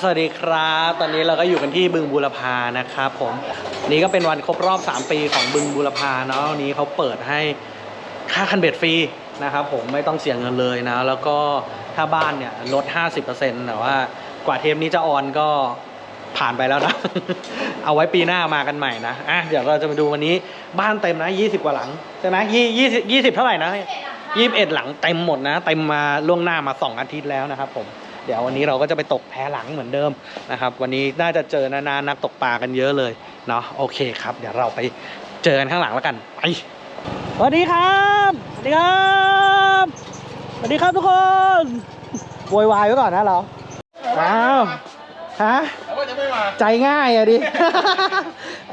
สวัสดีครับ ตอนนี้เราก็อยู่กันที่บึงบูรพานะครับผมนี่ก็เป็นวันครบรอบ 3 ปีของบึงบูรพาเนาะวันนี้เขาเปิดให้ค่าคันเบ็ดฟรีนะครับผมไม่ต้องเสียเงินเลยนะ แล้วก็ถ้าบ้านเนี่ยลด 50%แต่ว่ากว่าเทปนี้จะออนก็ผ่านไปแล้วนะ เอาไว้ปีหน้ามากันใหม่นะอะเดี๋ยวเราจะมาดูวันนี้บ้านเต็มนะ 20 กว่าหลังใช่ไหมยี่ยี่สิบยี่สิบเท่าไหร่นะยี่สิบเอ็ดหลังเต็มหมดนะเต็มมาล่วงหน้ามาสองอาทิตย์แล้วนะครับผม เดี๋ยววันนี้เราก็จะไปตกแพหลังเหมือนเดิมนะครับ วันนี้น่าจะเจอนานานักตกปลากันเยอะเลยเนาะโอเคครับ เดี๋ยวเราไปเจอกันข้างหลังแล้วกันไปสวัสดีครับสวัสดีครับสวัสดีครับทุกคนโวยวายไว้ก่อนนะเราอ้าวฮะแต่ว่าจะไม่มาใจง่ายอะดิ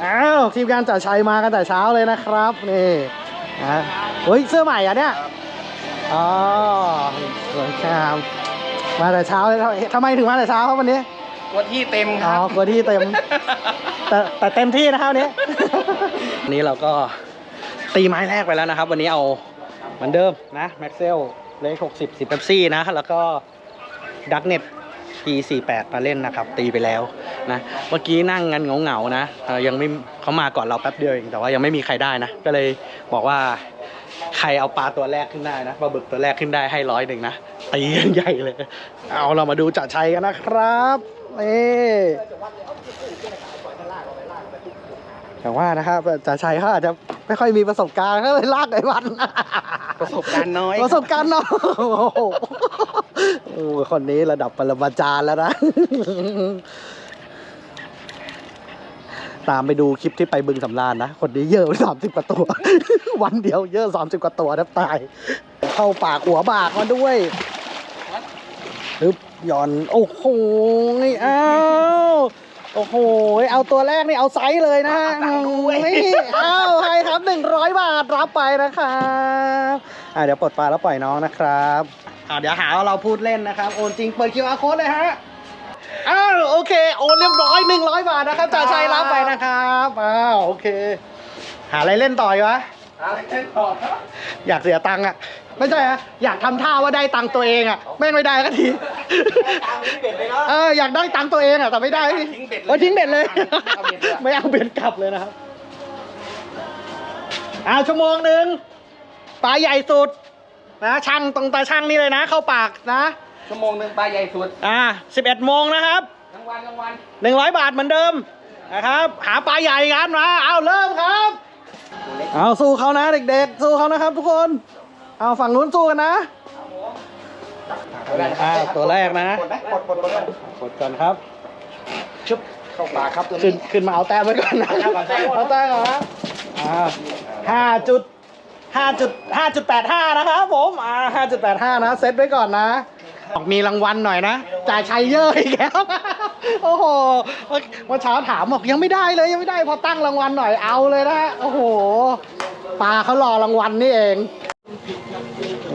อ้าวทีมงานจ่าชัยมากันแต่เช้าเลยนะครับนี่อะเฮ้ยเสื้อใหม่อะเนี่ยอ๋อสวยงาม มาแต่เช้าเลยทำไมถึงมาแต่เช้าครับวันนี้วันที่เต็มคอ๋อรับ กลัวที่เต็ม แต่แต่เต็มที่นะครับวันนี้ วันนี้เราก็ตีไม้แรกไปแล้วนะครับ วันนี้เอาเหมือนเดิมนะแม็กเซลเลขหกสิบสิบเบปซี่นะ แล้วก็ดักเน็ต P48 มาเล่นนะครับ ตีไปแล้วนะ เมื่อกี้นั่งกันเหงาๆนะเอ่อยังไม่เขามาก่อนเราแป๊บเดียวเองแต่ว่ายังไม่มีใครได้นะ ก็เลยบอกว่าใครเอาปลาตัวแรกขึ้นได้นะปลาบึกตัวแรกขึ้นได้ให้ร้อยหนึ่งนะ ตีกันใหญ่เลย เอาเรามาดูจ่าชัยกันนะครับนี่อย่างว่านะครับจ่าชัยเขาอาจจะไม่ค่อยมีประสบการณ์เขาเลยลากไอ้วันประสบการณ์น้อย ประสบการณ์น้อยโอ้โหโอ้โหคนนี้ระดับปรมาจารย์แล้วนะตามไปดูคลิปที่ไปบึงสำราญนะ คนนี้เยอะสามสิบกว่าตัว วันเดียวเยอะสามสิบกว่าตัวแทบตาย เข้าปากหัวบากมาด้วยปึ๊บหย่อน โอ้โหอ้าวโอ้โห เอาตัวแรกนี่เอาไซส์เลยนะฮะนี่อ้าวใครครับหนึ่งร้อยบาทรับไปนะครับอ่าเดี๋ยวปลดปลาแล้วปล่อยน้องนะครับอ่าเดี๋ยวหาว่าเราพูดเล่นนะครับ โอนจริงเปิด QR code เลยฮะอ้าวโอเค โอนเรียบร้อยหนึ่งร้อยบาทนะครับจ่าชัยรับไปนะครับอ้าวโอเค หาอะไรเล่นต่ออยู่วะ อะไรเล่นต่อครับอยากเสียตังค์อะ ไม่ใช่ฮะอยากทำท่าว่าได้ตังค์ตัวเองอะแม่งไม่ได้ก็ทีตามนี้เบ็ดเลยเนาะเอออยากได้ตังค์ตัวเองอะแต่ไม่ได้ทิ้งเบ็ดเลยโอ้ทิ้งเบ็ดเลยเอาเบ็ดเลยอะไม่เอาเบ็ดกลับเลยนะครับอ้าวชั่วโมงหนึ่งปลาใหญ่สุดนะช่างตรงตาช่างนี่เลยนะ เข้าปากนะชั่วโมงหนึ่งปลาใหญ่สุดอ่าสิบเอ็ดโมงนะครับกลางวันกลางวันหนึ่งร้อยบาทเหมือนเดิมนะครับ หาปลาใหญ่กันมาเอาเริ่มครับ เอาสู้เขานะเด็กๆ สู้เขานะครับทุกคน เอาฝั่งนู้นสู้กันนะอ่าตัวแรกนะกดไหมกดกดกดกดกดก่อนครับชุบเข้าปากครับตัวขึ้นนี้ ขึ้นมาเอาแต้มไว้ก่อนนะ เอาแต้มก่อน เอาแต้มก่อนนะอ่าห้าจุดห้าจุดห้าจุดแปดห้านะครับผมอ่าห้าจุดแปดห้านะเซตไว้ก่อนนะบอกมีรางวัลหน่อยนะ จ่ายชัยเยอะอีกแล้ว โอ้โหเมื่อเมื่อเช้าถามบอกยังไม่ได้เลยยังไม่ได้พอตั้งรางวัลหน่อยเอาเลยนะโอ้โหปลาเขารอรางวัลนี่เอง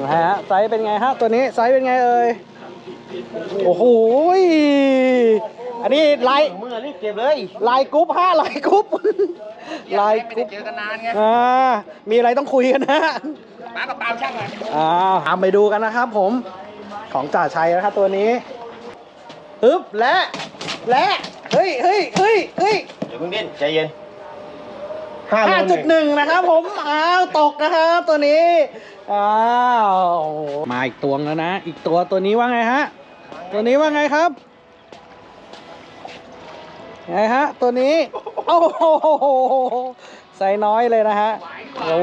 นะฮะไซส์เป็นไงฮะตัวนี้ไซส์เป็นไงเอ่ยโอ้โหอันนี้ลายมือนี่เก็บเลยลายกรุ๊ปห้าลายกรุ๊ปลายไม่กรุ๊ได้ปเจอกันนานไงอ่ามีอะไรต้องคุยกันนะมากับตามช่างหน่อยอ่าตามไปดูกันนะครับผมของจ่าชัยนะครับตัวนี้ปึ๊บและ และเฮ้ยเฮ้ยเฮ้ยเฮ้ยเดี๋ยวเพิ่งดิ้นใจเย็นห้าจุดหนึ่งนะครับผมอ้าวตกนะครับตัวนี้อ้าวโอ้โหมาอีกตัวแล้วนะ อีกตัวตัวนี้ว่าไงฮะ ตัวนี้ว่าไงครับไงฮะ ตัวนี้ โอ้โหใส่น้อยเลยนะฮะ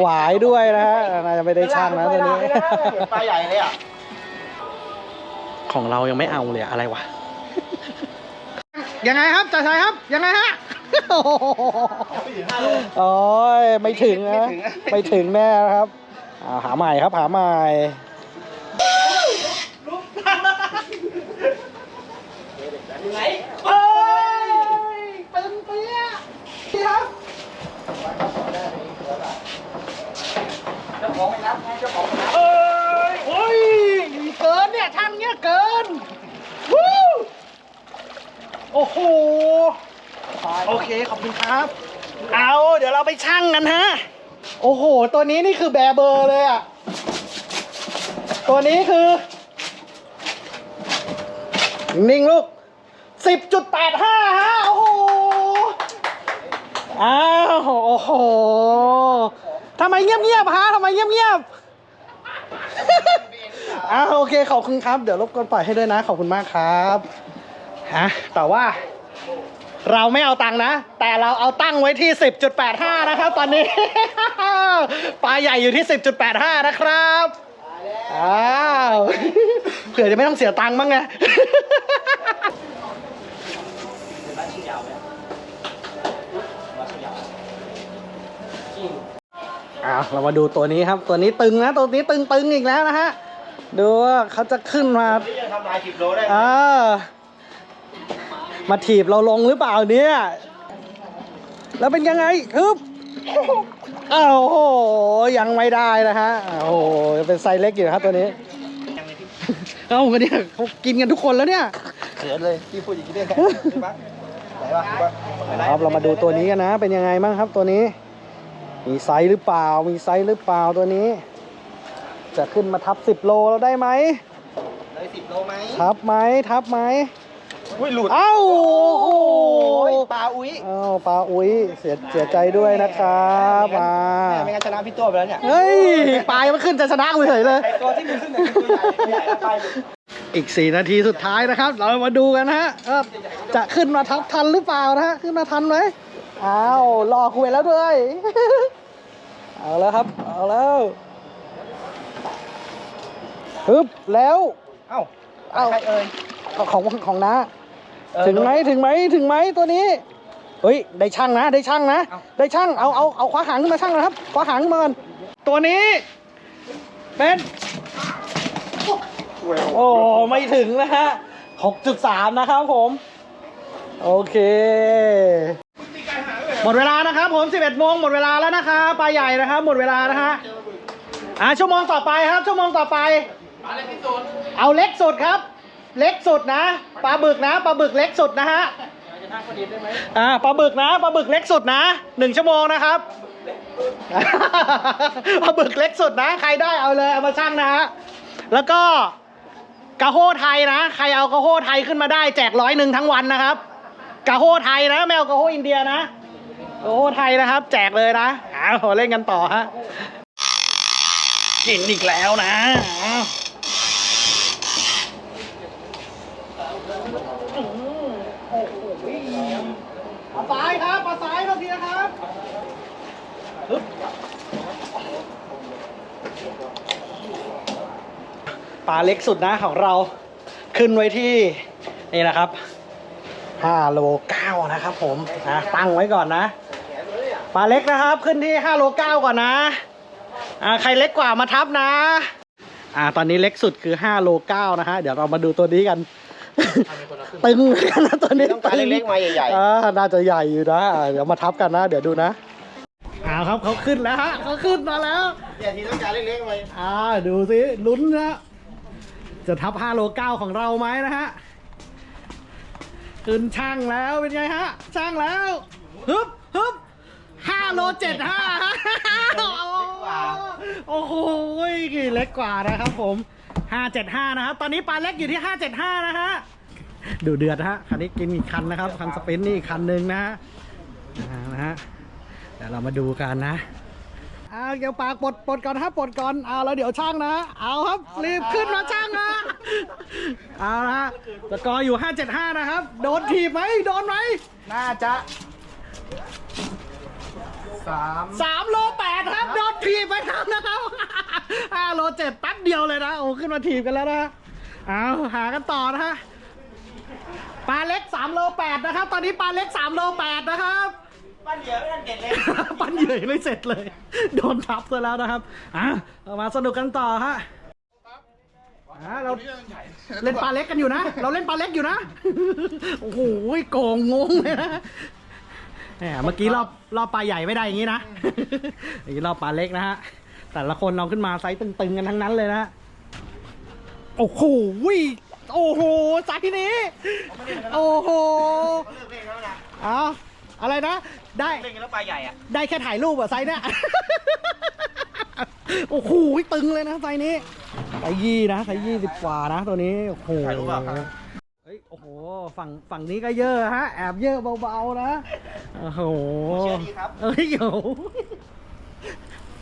หวายด้วยนะฮะน่าจะไม่ได้ช่างนะตัวนี้ปลาใหญ่เลยอะของเรายังไม่เอาเลยอะอะไรวะ ยังไงครับจ่าชัยครับ ยังไงฮะโอ้ยไม่ถึงนะ ไม่ถึงแน่นะครับอ่าหาใหม่ครับ หาใหม่ไหนเอ้ยเป็นเปี้ยนี่ครับเจ้าของไม่รับไงเจ้าของไม่รับเอ้ยโอ้ยเกินเนี่ยช่างเนี่ยเกินวู้ โอ้โห โอเค ขอบคุณครับ เอาเดี๋ยวเราไปชั่งกันฮะ โอ้โห ตัวนี้นี่คือแบร์เบอร์เลยอะ ตัวนี้คือ นิ่งๆลูกสิบจุดแปดห้าฮะ โอ้โห อ้าว โอ้โหทำไมเงียบๆฮะทำไมเงียบๆอ้าวโอเค ขอบคุณครับ เดี๋ยวรบกวนปล่อยให้ด้วยนะ ขอบคุณมากครับ ฮะแต่ว่าเราไม่เอาตังค์นะ แต่เราเอาตั้งไว้ที่ 10.85 นะครับ ตอนนี้ ปลาใหญ่อยู่ที่ 10.85 นะครับอ้าวเผื่อจะไม่ต้องเสียตังค์บ้างไงอ้าวเรามาดูตัวนี้ครับ ตัวนี้ตึงนะ ตัวนี้ตึงตึงๆอีกแล้วนะฮะ ดูว่าเขาจะขึ้นมานี่ยังทำลายสิบโลได้เออ มาถีบเราลงหรือเปล่าเนี่ย แล้วเป็นยังไงฮึบอ้าวโอ้โหยังไม่ได้นะฮะโอ้โหยังเป็นไซส์เล็กอยู่นะครับตัวนี้ เอ้ากันเนี่ยเขากินกันทุกคนแล้วเนี่ย เขินเลยพี่พูดอย่างนี้ได้ไงพี่ปั๊กไหนวะพี่ปั๊กไหนครับเรามาดูตัวนี้กันนะ เป็นยังไงบ้างครับตัวนี้ มีไซส์หรือเปล่า มีไซส์หรือเปล่าตัวนี้ จะขึ้นมาทับ10โลเราได้ไหมเลยสิบโลไหมทับไหมทับไหม อุ้ยหลุดเอ้าโอ้โหยปลาอุ้ยอ้าวปลาอุ้ยเสียเสียใจด้วยนะครับมาแม่ไม่งั้นชนะพี่ตัวไปแล้วเนี่ยเฮ้ยปลายังไม่ขึ้นจะชนะกูเฉยเลยไอตัวที่มึงขึ้นเนี่ยคือตัวใหญ่ตัวใหญ่แล้วไปหลุดอีก 4 นาทีสุดท้ายนะครับ เรามาดูกันนะฮะว่าจะขึ้นมาทับทันหรือเปล่านะฮะขึ้นมาทันไหมอ้าวรอคุยแล้วด้วยเอาแล้วครับ เอาแล้วฮึบแล้ว เอ้า เอ้าใครเอ่ยของของน้าเออ ถึงไหมถึงไหมถึงไหมตัวนี้เฮ้ยได้ช่างนะ ได้ช่างนะเอ้าได้ช่างเอาเอาเอาคว้าหางขึ้นมาช่างนะครับคว้าหางขึ้นมาก่อนตัวนี้ เป็นโอ้ไม่ถึงนะฮะ6.3นะครับผม โอเค หมดเวลานะครับ ผม11โมงหมดเวลาแล้วนะครับปลาใหญ่นะครับหมดเวลานะฮะอ่าชั่วโมงต่อไปครับ ชั่วโมงต่อไป เอาเล็กสุดครับ เล็กสุดนะปลาบึกนะปลาบึกเล็กสุดนะฮะอ่าปลาบึกนะปลาบึกเล็กสุดนะหนึ่งชั่วโมงนะครับปลาบึกเล็กสุดนะ ใครได้เอาเลยเอามาชั่งนะฮะแล้วก็กะโฮไทยนะ ใครเอากะโฮไทยขึ้นมาได้แจกร้อยหนึ่งทั้งวันนะครับกะโฮไทยนะไม่เอากะโฮอินเดียนะกะโฮไทยนะครับ แจกเลยนะเอาเล่นกันต่อฮะกินอีกแล้วนะ ปลาสายครับปลาสายเราทีนะครับฮึบปลาเล็กสุดนะของเราขึ้นไว้ที่นี่นะครับ5โล9นะครับผมนะตั้งไว้ก่อนนะปลาเล็กนะครับขึ้นที่5โล9ก่อนนะอ่าใครเล็กกว่ามาทับนะอ่าตอนนี้เล็กสุดคือ5โล9นะฮะเดี๋ยวเรามาดูตัวนี้กันตึงเหมือนกันนะตัวนี้ต้องการเล็กๆมาใหญ่อ่าน่าจะใหญ่อยู่นะอ่าเดี๋ยวมาทับกันนะ เดี๋ยวดูนะเอาครับเขาขึ้นแล้วฮะเขาขึ้นมาแล้วๆเนี่ยทีต้องการเล็กๆมาอ่าดูสิลุ้นนะ จะทับ5โล9ของเราไหมนะฮะขึ้นช่างแล้วเป็นไงฮะ ช่างแล้วฮึบฮึบ5โล7 5โอ้โหเล็กกว่านะครับผม575นะครับ ตอนนี้ปลาเล็กอยู่ที่575นะฮะดูเดือดฮะคันนี้กินอีกคันนะครับ คันสปินนี่อีกคันหนึ่งนะฮะนะฮะเดี๋ยวเรามาดูกันนะ เอาเดี๋ยวปากปลดปลดก่อนนะครับปลดก่อนเอาแล้วเดี๋ยวช่างนะ เอาครับรีบขึ้นมาช่างนะเอาละฮะสกอร์อยู่ 575 นะครับ โดนถีบไหมโดนไหมน่าจะสาม3โล8ครับ โดนถีบไปครับนะครับ5โล7แป๊บเดียวเลยนะโอ้ขึ้นมาถีบกันแล้วนะเอาหากันต่อนะฮะปลาเล็ก3โล8นะครับ ตอนนี้ปลาเล็ก3โล8นะครับ ปั้นเหยื่อไม่ทันเด็ดเลย ปั้นเหยื่อไม่เสร็จเลย โดนทับซะแล้วนะครับอะเรามาสนุกกันต่อฮะอะเราเล่นปลาเล็กกันอยู่นะ เราเล่นปลาเล็กอยู่นะ โอ้โหโกงงงเลยนะแหมเมื่อกี้รอบรอบปลาใหญ่ไม่ได้อย่างนี้นะอันนี้รอบปลาเล็กนะฮะ แต่ละคนเราขึ้นมาไซส์ตึงๆกันทั้งนั้นเลยนะ โอ้โหโอ้โหไซส์นี้ โอ้โหเลิกเล่นแล้วนะเอา อะไรนะ ได้ เล่นกันแล้วปลาใหญ่อะได้แค่ถ่ายรูปอะไซส์เนี่ย โอ้โหตึงเลยนะไซส์นี้ไซส์ยี่นะไซส์ยี่สิบกว่านะตัวนี้ โอ้โห ถ่ายรูปเปล่าเฮ้ย โอ้โห ฝั่ง ฝั่งนี้ก็เยอะฮะ แอบเยอะเบาๆนะ โอ้โหเชื่อดีครับ เอ้ยโอ้โห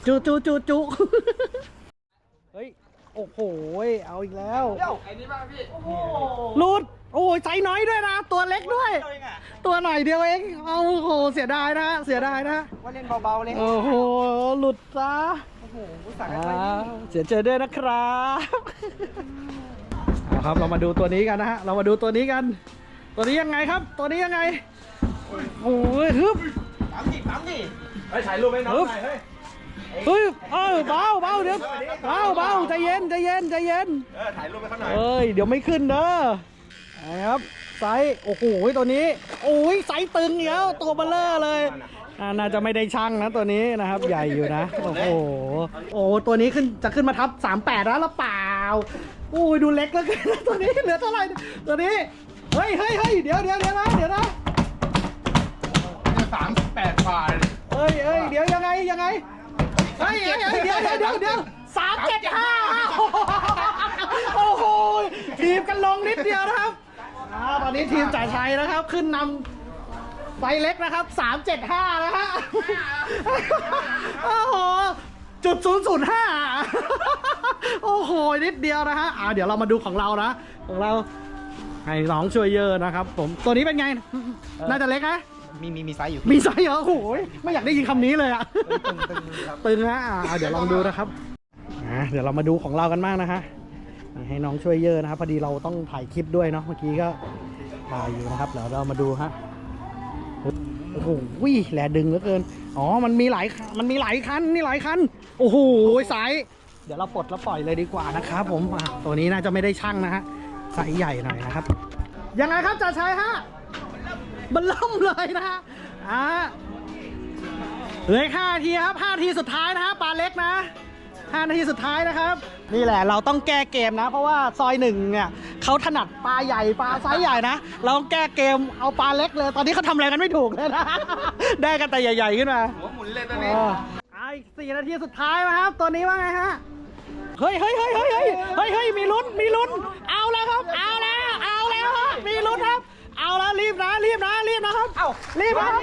จุจุจุจุเฮ้ย โอ้โห เอาอีกแล้ว เดี๋ยวไอ้นี่บ้างพี่หลุด โอ้ยใจน้อยด้วยนะ ตัวเล็กด้วย ตัวเองอะตัวหน่อยเดียวเองเอาโอ้โหเสียดายนะ เสียดายนะ ว่าเล่นเบาๆเลยโอ้โห หลุดซะโอ้โหผู้สั่งอ่าอะไรนี่เสียใจด้วยนะครับเอาครับเรามาดูตัวนี้กันนะฮะเรามาดูตัวนี้กัน ตัวนี้ยังไงครับ ตัวนี้ยังไงโอ้ยฮึบปั๊มดิปั๊มดิเฮ้ยถ่ายรูปให้น้องหน่อยเฮ้ยเฮ้ยเออเบาเบาเดี๋ยวเบาเบาใจเย็นใจเย็นใจเย็น เออถ่ายรูปให้เขาหน่อยเอ้ยเดี๋ยวไม่ขึ้นเด้อ นะครับไซส์โอ้โหตัวนี้โอ้ยไซส์ตึงเดี๋ยวตัวเบลเลอร์เลยอ่าน่าจะไม่ได้ช่างนะตัวนี้นะครับ ใหญ่อยู่นะโอ้โหโอ้ตัวนี้ขึ้นจะขึ้นมาทับ 38 แล้วหรือเปล่าโอ้ยดูเล็กแล้วกันนะตัวนี้เหลือเท่าไหร่ตัวนี้เฮ้ยเฮ้ยเฮ้ยเดี๋ยวเดี๋ยวเดี๋ยวนะเดี๋ยวนะสามสิบแปดกว่าเลยเอ้ยเอ้ยเดี๋ยวยังไงยังไงเฮ้ยเฮ้ยเฮ้ยเดี๋ยวเดี๋ยวเดี๋ยวเดี๋ยวสามเจ็ดห้าโอ้โหทีมกันลงนิดเดียวนะครับ อ่าตอนนี้ทีมจ่าชัยนะครับ ขึ้นนำไฟเล็กนะครับสามเจ็ดห้านะฮะโอ้โหจุดศูนย์ศูนย์ห้าโอ้โห นิดเดียวนะฮะอ่าเดี๋ยวเรามาดูของเรานะ ของเราให้น้องช่วยเยอะนะครับ ผมตัวนี้เป็นไง น่าจะเล็กนะมีมีมีไซส์อยู่มีไซส์เหรอโอ้โหไม่อยากได้ยินคำนี้เลยอะตึงตึงครับตึงนะอ่าเดี๋ยวลองดูนะครับอ่าเดี๋ยวเรามาดูของเรากันบ้างนะฮะ ให้น้องช่วยเยอะนะครับพอดีเราต้องถ่ายคลิปด้วยเนาะเมื่อกี้ก็ถ่ายอยู่นะครับเดี๋ยวเรามาดูฮะโอ้โหวิแหลดึงเหลือเกินอ๋อมันมีหลายมันมีหลายคันนี่หลายคันโอ้โหไซส์เดี๋ยวเราปลดแล้วปล่อยเลยดีกว่านะครับผมตัวนี้น่าจะไม่ได้ช่างนะฮะไซส์ใหญ่หน่อยนะครับยังไงครับจ่าชัยฮะมันล่มเลยนะฮะอ่าเหลือห้าทีครับห้าทีสุดท้ายนะฮะปลาเล็กนะ ห้านาทีสุดท้ายนะครับ นี่แหละเราต้องแก้เกมนะ เพราะว่าซอยหนึ่งเนี่ยเขาถนัดปลาใหญ่ปลาไซส์ใหญ่นะ เราต้องแก้เกมเอาปลาเล็กเลย ตอนนี้เขาทำอะไรกันไม่ถูกเลยนะได้กันแต่ใหญ่ ๆ ขึ้นมาหัวหมุนเลยตอนเอนี้ออะอีกสี่นาทีสุดท้ายนะครับ ตัวนี้ว่าไงฮะเฮ้ยเฮ้ยเฮ้ยเฮ้ยเฮ้ยเฮ้ยเฮ้ยมีลุ้นมีลุ้น เอาแล้วครับ เอาแล้วเอาแล้วฮะมีลุ้นครับ เอาแล้วรีบนะรีบนะรีบนะครับเอ้ารีบนะครับ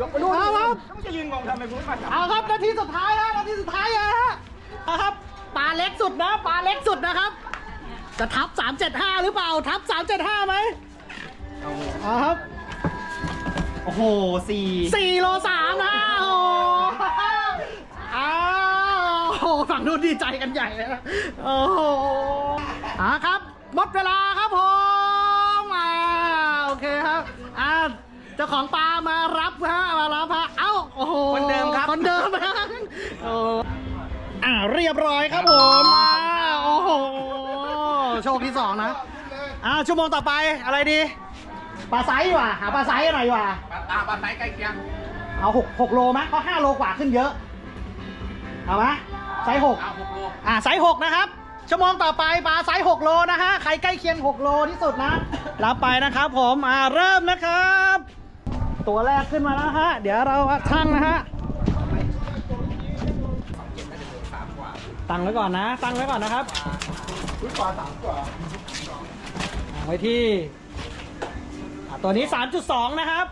ยกไปดูเอาครับมันจะยืนงงทำไมพูดมาเอาครับนาทีสุดท้ายแล้วนาทีสุดท้ายแล้วฮะ เอาครับปลาเล็กสุดนะปลาเล็กสุดนะครับ จะทับ 375 หรือเปล่า ทับ 375ไหมเอาครับ โอ้โหสี่สี่โลสามนะโอ้โหอ้าวโอ้โหฝั่งนู้นดีใจกันใหญ่เลยนะโอ้โหอ่าครับ หมดเวลาครับผมอ่าโอเคครับอ่าเจ้าของปลามารับฮะมารับฮะเอ้าโอ้โหคนเดิมครับ คนเดิมนะโอ้อ่า เรียบร้อยครับผมอ่าโอ้โหโชคที่สองนะอ่าชั่วโมงต่อไปอะไรดีปลาไซส์ดีกว่าหาปลาไซส์หน่อยดีกว่าปลาตาปลาไซส์ใกล้เคียงเอาหกหกโลไหมเพราะห้าโลกว่าขึ้นเยอะเอาไหมไซส์หกเอาหกโลอ่าไซส์หกนะครับชั่วโมงต่อไปปลาไซส์หกโลนะฮะใครใกล้เคียงหกโลที่สุดนะ รับไปนะครับผมอ่าเริ่มนะครับ ตัวแรกขึ้นมาแล้วฮะ เดี๋ยวเราชั่งนะฮะ ตั้งไว้ก่อนนะ ตั้งไว้ก่อนนะครับปลาสามกว่าไว้ที่อะตัวนี้ 3.2 นะครับ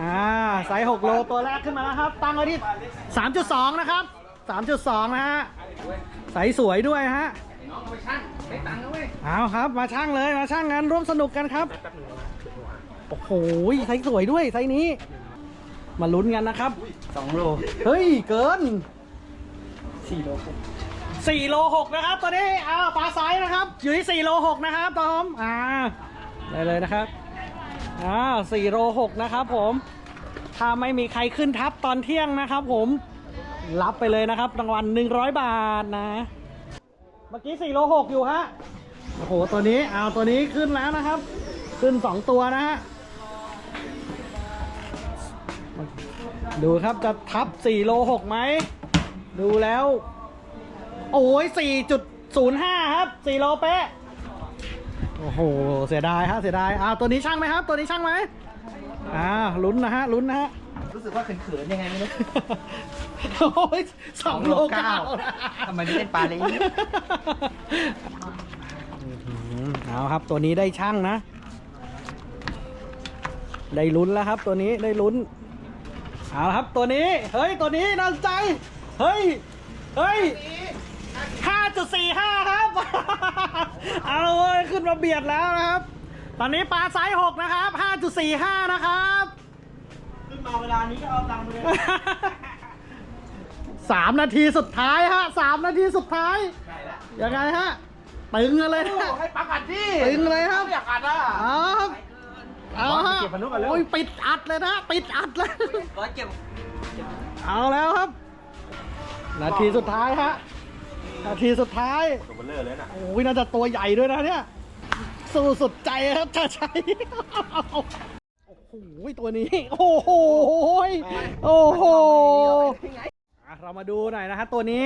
อ่าไซส์6โลตัวแรกขึ้นมาแล้วครับ ตั้งไว้ที่ 3.2 นะครับ 3.2 นะฮะไซส์สวยด้วยฮะน้องเอาไปชั่งได้ตังค์นะเว้ยเอาครับ มาช่างเลย มาช่างกันร่วมสนุกกันครับ โอ้โหไซส์สวยด้วยไซส์นี้ มาลุ้นกันนะครับสองโล เฮ้ย เกินสี่โล 4โล6นะครับตัวนี้เอาปลาไซส์นะครับอยู่ที่4โล6นะครับตอมอ่าได้เลยนะครับอ่า4โล6นะครับผมถ้าไม่มีใครขึ้นทับตอนเที่ยงนะครับ ผมรับไปเลยนะครับรางวัล100 บาทนะ เมื่อกี้4โล6อยู่ฮะโอ้โหตัวนี้เอาตัวนี้ขึ้นแล้วนะครับ ขึ้น 2 ตัวนะฮะดูครับจะทับ4โล6ไหมดูแล้ว โอ้ย4.05 ครับ4โลเป๊ะ โอ้โห เสียดายฮะ เสียดายอ่าตัวนี้ช่างไหมครับ ตัวนี้ช่างไหมอ่าลุ้นนะฮะ ลุ้นนะฮะ รู้สึกว่าเขินๆยังไงไม่รู้ โอ้ยสองโลเก้าทำไมไม่เล่นปลาเลย อืมเอาครับ ตัวนี้ได้ช่างนะ ได้ลุ้นแล้วครับ ตัวนี้ได้ลุ้น เอาลครับตัวนี้ เฮ้ย ตัวนี้น่าใจ เฮ้ย เฮ้ย 5.45 ครับ เอาเลยขึ้นมาเบียดแล้วนะครับ ตอนนี้ปลาไซส์6นะครับ 5.45 นะครับ ขึ้นมาเวลานี้ก็เอาตังค์เลยสามนาทีสุดท้ายฮะสามนาทีสุดท้ายยังไงฮะตึงเลยนะให้ปักอัดดิตึงเลยครับอยากอัดอะเอาครับเอาฮะโอ้ยปิดอัดเลยนะปิดอัดเลยเอาแล้วครับ นาทีสุดท้ายฮะ นาทีสุดท้าย ตัวเบลเลอร์เลยน่ะ โอ้ยน่าจะตัวใหญ่ด้วยนะเนี่ย สู้สุดใจครับชาชัย โอ้โหตัวนี้ โอ้โหโอ้โหอะเรามาดูหน่อยนะฮะตัวนี้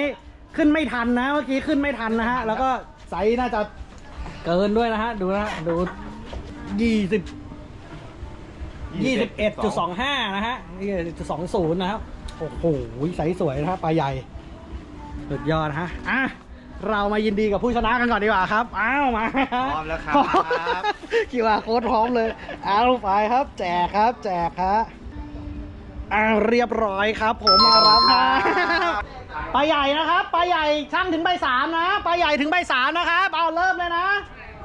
ขึ้นไม่ทันนะเมื่อกี้ขึ้นไม่ทันนะฮะ แล้วก็ไซส์น่าจะเกินด้วยนะฮะ ดูนะฮะดูยี่สิบยี่สิบเอ็ดจุดสองห้านะฮะยี่สิบจุดสองศูนย์นะครับ โอ้โหไซส์สวยนะฮะปลาใหญ่ สุดยอดฮะอะเรามายินดีกับผู้ชนะกันก่อนดีกว่าครับ อ้าวมาพร้อมแล้วครับคิวอาร์โค้ดพร้อมเลย เอาไปครับ แจกครับ แจกครับอ่าเรียบร้อยครับ ผมมารับนะปลาใหญ่นะครับปลาใหญ่ช่างถึงใบสามนะปลาใหญ่ถึงใบสามนะครับ เอาเริ่มเลยนะ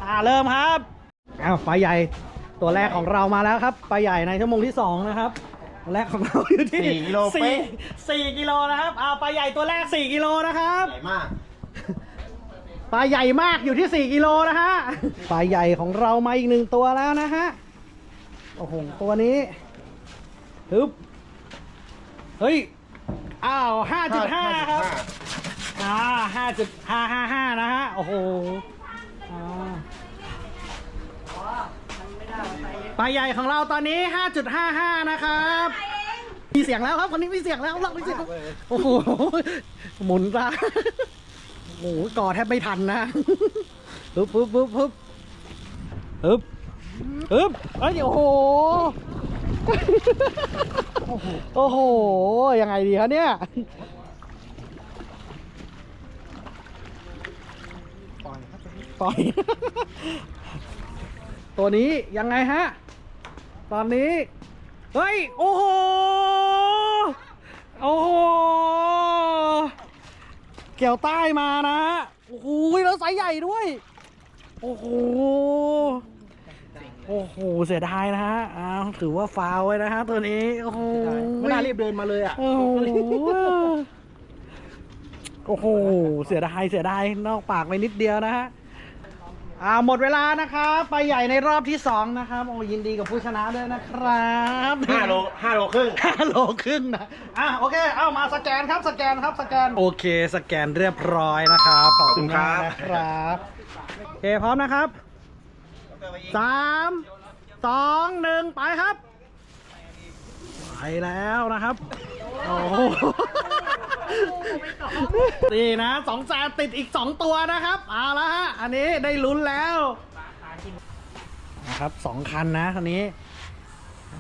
อ่าเริ่มครับอ้าวปลาใหญ่ตัวแรกของเรามาแล้วครับปลาใหญ่ในชั่วโมงที่สองนะครับ ตัวแรกของเราอยู่ที่สี่กิโลสี่เป๊ะสี่กิโลนะครับเอาปลาใหญ่ตัวแรกสี่กิโลนะครับใหญ่มาก ปลาใหญ่มากอยู่ที่4กิโลนะฮะปลาใหญ่ของเรามาอีกหนึ่งตัวแล้วนะฮะโอ้โหตัวนี้ฮึบเฮ้ยอ้าว5.5ครับ อ่า5.555นะฮะ โอ้โห ใหญ่ของเราตอนนี้ 5.55 นะครับ มีเสียงแล้วครับคนนี้มีเสียงแล้วเรามีเสียงแล้วโอ้โห หมุนซะโอ้โหกอดแทบไม่ทันนะปึ๊บปึ๊บปึ๊บปึ๊บปึ๊บปึ๊บเอ้ยโอ้โห โอ้โห ยังไงดีครับเนี่ยปล่อย ตัวนี้ยังไงฮะ ตอนนี้ เฮ้ย โอ้โห โอ้โห เกี่ยวใต้มานะฮะโอ้โหแล้วไซส์ใหญ่ด้วย โอ้โห โอ้โห เสียดายนะฮะอ้าวถือว่าฟาวล์ไว้นะฮะตัวนี้ โอ้โหไม่น่ารีบเดินมาเลยอะ โอ้โห โอ้โห เสียดาย เสียดาย นอกปากไปนิดเดียวนะฮะ อ่าหมดเวลานะครับไปใหญ่ในรอบที่สองนะครับโอ้ยินดีกับผู้ชนะด้วยนะครับห้าโลห้าโลครึ่งห้าโลครึ่งนะอะโอเค เอามาสแกนครับสแกนครับสแกนโอเค สแกนเรียบร้อยนะครับขอบคุณมากนะครับโอเคพร้อมนะครับสามสองหนึ่งไปครับ ไปแล้วนะครับโอ้โห นี่นะสองแสนติดอีกสองตัวนะครับ เอาละฮะ อันนี้ได้ลุ้นแล้วนะครับสองคันนะคันนี้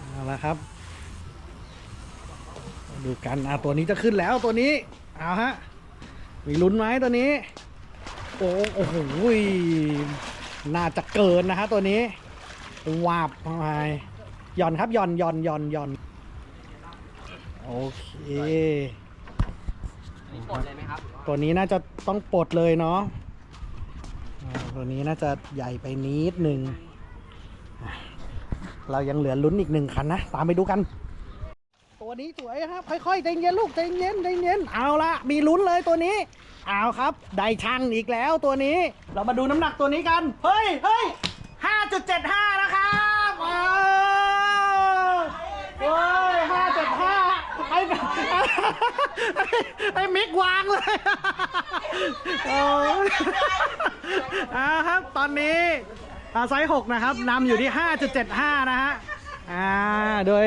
เอาละครับ ดูกันอะตัวนี้จะขึ้นแล้วตัวนี้ เอาฮะ มีลุ้นไหมตัวนี้ โอ้โอ้โหน่าจะเกินนะฮะตัวนี้วาบไปหย่อนครับหย่อนหย่อนหย่อนหย่อนโอเค ตัวนี้น่าจะต้องปลดเลยเนาะอ่าตัวนี้น่าจะใหญ่ไปนิดหนึ่งอะเรายังเหลือลุ้นอีกหนึ่งคันนะ ตามไปดูกัน ตัวนี้สวยครับ ค่อยๆใจเย็นลูกใจเย็นใจเย็นเอาละมีลุ้นเลยตัวนี้ เอาครับ ได้ช่างอีกแล้วตัวนี้ เรามาดูน้ำหนักตัวนี้กัน เฮ้ยเฮ้ยห้าจุดเจ็ดห้านะครับอ้าวเฮ้ยห้าจุดห้า ไอ้ไอ้มิกวางเลยโอ้ยเอาครับตอนนี้อ่าไซส์6นะครับนำอยู่ที่ 5.75 นะฮะอ่าโดย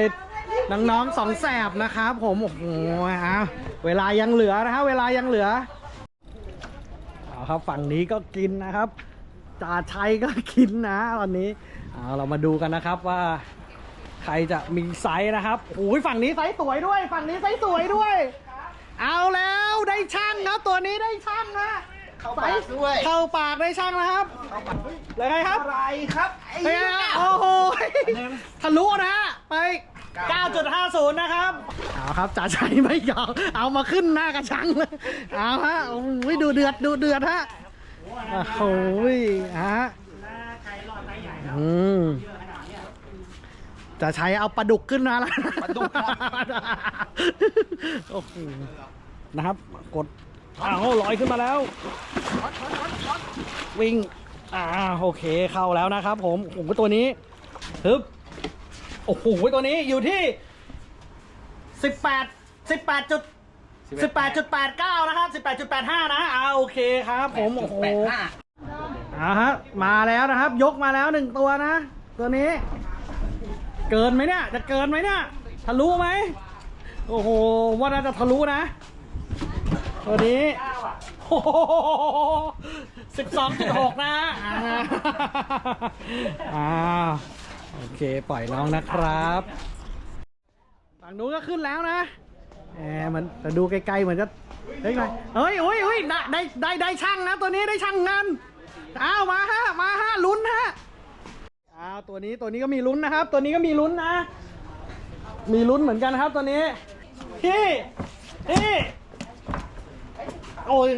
น้องๆสองแสบนะครับผมโอ้โหเอาเวลายังเหลือนะฮะเวลายังเหลือเอาครับฝั่งนี้ก็กินนะครับจ่าชัยก็กินนะตอนนี้เอาเรามาดูกันนะครับว่า ใครจะมีไซส์นะครับโอ้ยฝั่งนี้ไซส์สวยด้วย ฝั่งนี้ไซส์สวยด้วย เอาแล้วได้ช่างครับตัวนี้ได้ช่างนะเข้าปากด้วย เข้าปากได้ช่างนะครับเลยไงครับอะไรครับไอ้เป็นไงฮะโอ้โหทะลุนะฮะไป 9.50 นะครับ เอาครับจ่าชัยไม่ยอมเอามาขึ้นหน้ากระชังเลยเอาฮะโอ้ยดูเดือดดูเดือดฮะโอ้โหฮะอืม จ่าชัยเอาปลาดุกขึ้นมาแล้วปลาดุกโอ้โหนะครับ กดอ้าวลอยขึ้นมาแล้ว วิ่ง อ่าโอเคเข้าแล้วนะครับ ผมโอ้โหตัวนี้ฮึบโอ้โหตัวนี้อยู่ที่18 18จุด18.89นะครับ18.85นะอ่าโอเคครับ ผมโอ้โหแปดห้าอ่าฮะมาแล้วนะครับ ยกมาแล้วหนึ่งตัวนะ ตัวนี้ เกินไหมเนี่ย จะเกินไหมเนี่ย ทะลุไหม โอ้โห ว่าน่าจะทะลุนะ ตัวนี้โอ้โหสิบสองจุดหกนะอ่าอ่าโอเค ปล่อยน้องนะครับ ฝั่งนู้นก็ขึ้นแล้วนะแหมมันแต่ดูไกลๆเหมือนจะเฮ้ยไงเฮ้ยเฮ้ยเฮ้ยได้ได้ได้ได้ช่างนะ ตัวนี้ได้ช่างงานอ้าวมาฮะ มาฮะลุ้นฮะ อ้าวตัวนี้ตัวนี้ก็มีลุ้นนะครับ ตัวนี้ก็มีลุ้นนะ มีลุ้นเหมือนกันนะครับตัวนี้พี่พี่โอ้ย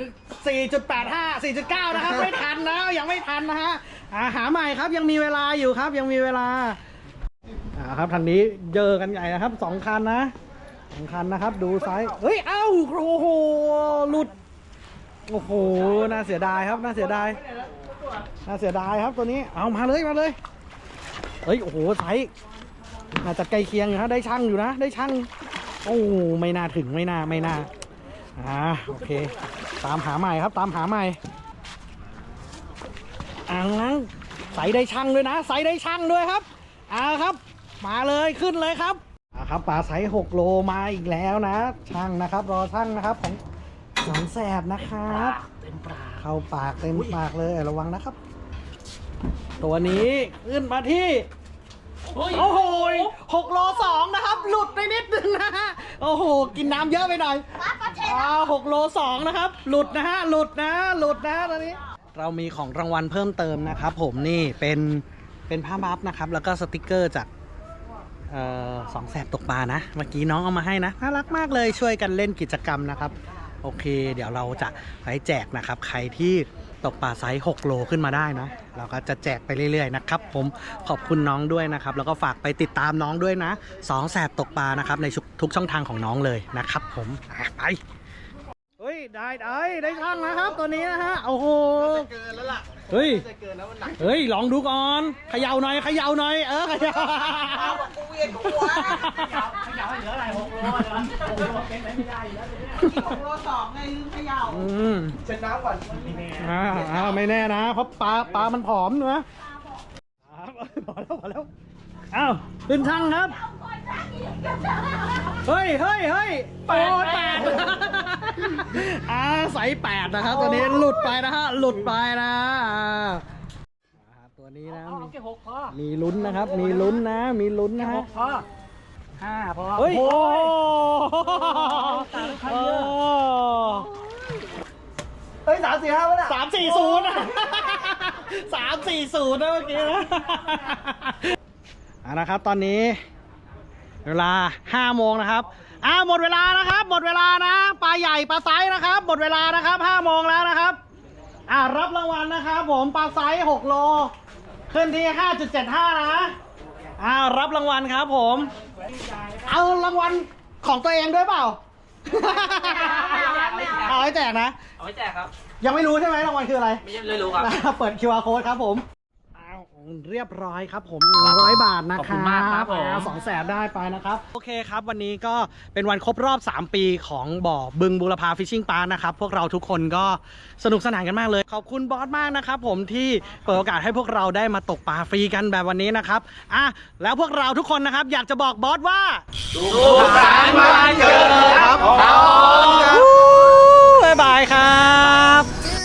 4.85 4.9 นะครับ ไม่ทันนะยังไม่ทันนะฮะอ่าหาใหม่ครับยังมีเวลาอยู่ครับ ยังมีเวลาอ่าครับทันนี้เจอกันใหญ่นะครับสองคันนะสองคันนะครับ ดูซ้ายเฮ้ยเอ้าโอ้โหหลุดโอ้โหน่าเสียดายครับน่าเสียดายน่าเสียดายครับตัวนี้เอามาเลยมาเลย เฮ้ยโอ้โหไซส์น่าจะใกล้เคียงอยู่นะได้ช่างอยู่นะ ได้ช่างโอ้ไม่น่าถึงไม่น่าไม่น่าอ่าโอเค ตามหาใหม่ครับ ตามหาใหม่อ่างนั้นใส่ได้ช่างด้วยนะ ใส่ได้ช่างด้วยครับอ่าครับ มาเลยขึ้นเลยครับอ่าครับปลาไซส์6โลมาอีกแล้วนะ ช่างนะครับ รอช่างนะครับของสองแสบนะครับเข้าปากเต็มปากเลยระวังนะครับ ตัวนี้ขึ้นมาที่ โอ้โหหกโลสองนะครับ หลุดไปนิดนึงนะฮะ โอ้โห กินน้ำเยอะไปหน่อยอ้าวหกโลสองนะครับ หลุดนะฮะ หลุดนะ หลุดนะตอนนี้ เรามีของรางวัลเพิ่มเติมนะครับ ผมนี่เป็นเป็นผ้าบัฟนะครับ แล้วก็สติกเกอร์จากเอ่อสองแสบตกปลานะ เมื่อกี้น้องเอามาให้นะ น่ารักมากเลยช่วยกันเล่นกิจกรรมนะครับ โอเค เดี๋ยวเราจะไปแจกนะครับ ใครที่ ตกปลาไซส์6โลขึ้นมาได้นะเราก็จะแจกไปเรื่อยๆนะครับผมขอบคุณน้องด้วยนะครับ แล้วก็ฝากไปติดตามน้องด้วยนะสองแสบตกปลานะครับในทุกช่องทางของน้องเลยนะครับ ผมอะไปเฮ้ยได้ได้ได้ช่างนะครับตัวนี้นะฮะโอ้โหเกินแล้วล่ะเฮ้ยจะเกินแล้วมันหนักเฮ้ยลองดูก่อนเขย่าหน่อยเขย่าหน่อยเออเขย่ากูเวียนหัวหกโล สองไงลืมเขย่าอืมชนะก่อนอ่าอ่าไม่แน่นะเพราะปลาปลามันผอมนะพอแล้วพอแล้วอ้าวขึ้นช่างครับ เฮ้ยเฮ้ยเฮ้ยโอ้แปดอ่าใสแปดนะครับ ตัวนี้หลุดไปนะฮะหลุดไปนะอ่าอ่าตัวนี้นะแค่หกพอมีลุ้นนะครับ มีลุ้นนะ มีลุ้นนะหฮะกพอ ห้าพอเฮ้ยโอ้ต่างกันโหเยอะเฮ้ยสามสี่ห้าวะน่ะสามสี่ศูนย์สามสี่ศูนย์นะเมื่อกี้นะอ่านะครับตอนนี้ เวลาห้าโมงนะครับอ่าหมดเวลานะครับ หมดเวลานะปลาใหญ่ปลาไซส์นะครับ หมดเวลานะครับห้าโมงแล้วนะครับอ่ารับรางวัลนะครับผมปลาไซส์หกโลขึ้นที่ห้าจุดเจ็ดห้านะอ่ารับรางวัลครับผม เอารางวัลของตัวเองด้วยเปล่าเอาให้แจกนะ เอาไว้แจกครับ ยังไม่รู้ใช่ไหมรางวัลคืออะไร ไม่เลยรู้ครับ เปิด QR code ครับผม เรียบร้อยครับผม100บาทนะขอบคคุรับณมากครับผม สองแสนได้ไปนะครับ โอเคครับ วันนี้ก็เป็นวันครบรอบ 3 ปีของบ่อบึงบูรพาฟิชชิ่งปาร์นะครับ พวกเราทุกคนก็สนุกสนานกันมากเลย ขอบคุณบอสมากนะครับผมที่เปิดโอกาสให้พวกเราได้มาตกปลาฟรีกันแบบวันนี้นะครับอะแล้วพวกเราทุกคนนะครับ อยากจะบอกบอสว่าสุขสันต์วันเกิดครับ บ๊ายบายครับ